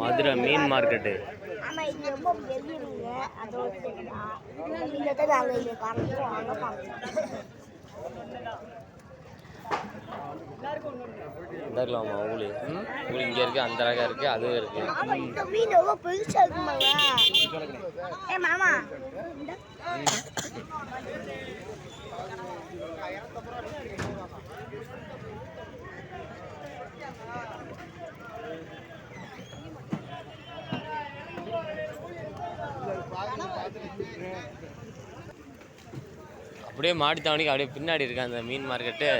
மதுரை மீன் market. இந்த இங்கே ஊழி ஊழி இருக்குது அந்த ரகம் இருக்குது அதுவும் இருக்குது ஆமா இந்த மீன் ரொம்ப பெருசா இருக்குமாங்க ஏ மாமா. இந்த அப்படியே மாடித்தாவணிக்கு அப்படியே பின்னாடி இருக்கு அந்த மீன் மார்க்கெட்டு?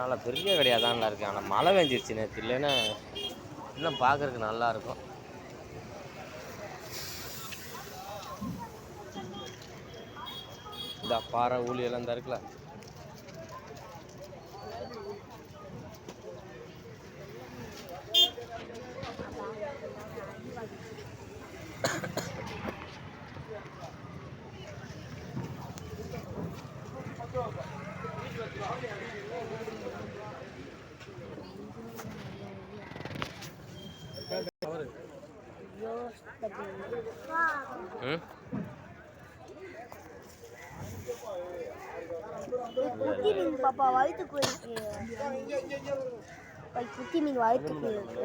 நல்லா பெரிய கடையாக தான் இருக்கு. ஆனால் மழை பெஞ்சிருச்சு நேற்று இல்லைன்னா இன்னும் பார்க்கறதுக்கு நல்லா இந்த பாறை ஊழி எல்லாம் தான் இருக்குல்ல Hmm? குட்டி மீன் பாப்பா வயிற்றுக்கு இருக்கு குட்டி மீன் வயிற்றுக்கு இருக்கு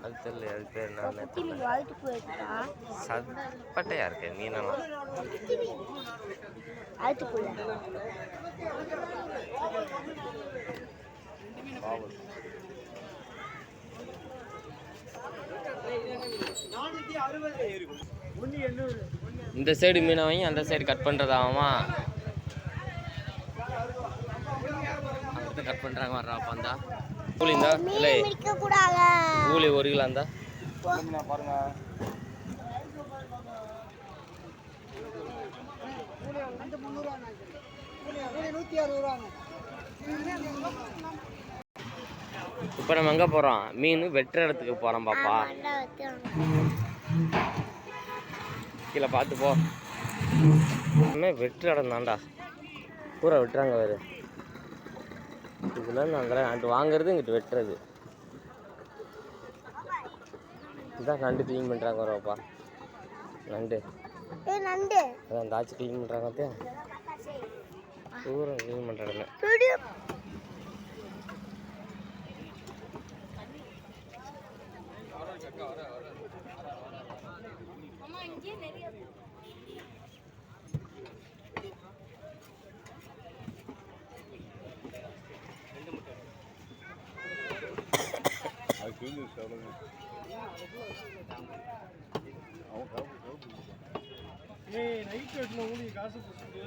அது தெரியல அது பேர் என்ன? குட்டி மீன் வயிற்றுக்கு இருக்குடா சப்பட்டையா இருக்கு மீனெல்லாம்? வயிற்றுக்குள்ள இந்த சைடு மீனை வாங்கி அந்த சைடு கட் பண்ணுறதாமா அங்கே கட் பண்ணுறாங்க வர்றா பந்தா கூலி இந்தா இல்லை. கூலி ஒரு கிலோ இருந்தா இப்போ நம்ம எங்கே போகிறோம்? மீன் வெட்டுற இடத்துக்கு போகிறோம் பாப்பா. கீழே பார்த்து போ. இனிமே வெட்டுற இடம் தான்டா. பூரா வெட்டுறாங்க வேறு. இதில் நாங்கள் அங்கிட்டு வாங்குறது இங்கிட்டு வெட்டுறது. இதான் நண்டு க்ளீன் பண்ணுறாங்க வரப்பா நண்டு. ஏ நண்டு. அதான் அந்த ஆச்சு க்ளீன் பண்ணுறாங்க பார்த்தியா பூரா க்ளீன் பண்ணுறாங்க பிடி ஏய் நைட் வெட்டின ஊழி காசு கொடுத்துட்டு.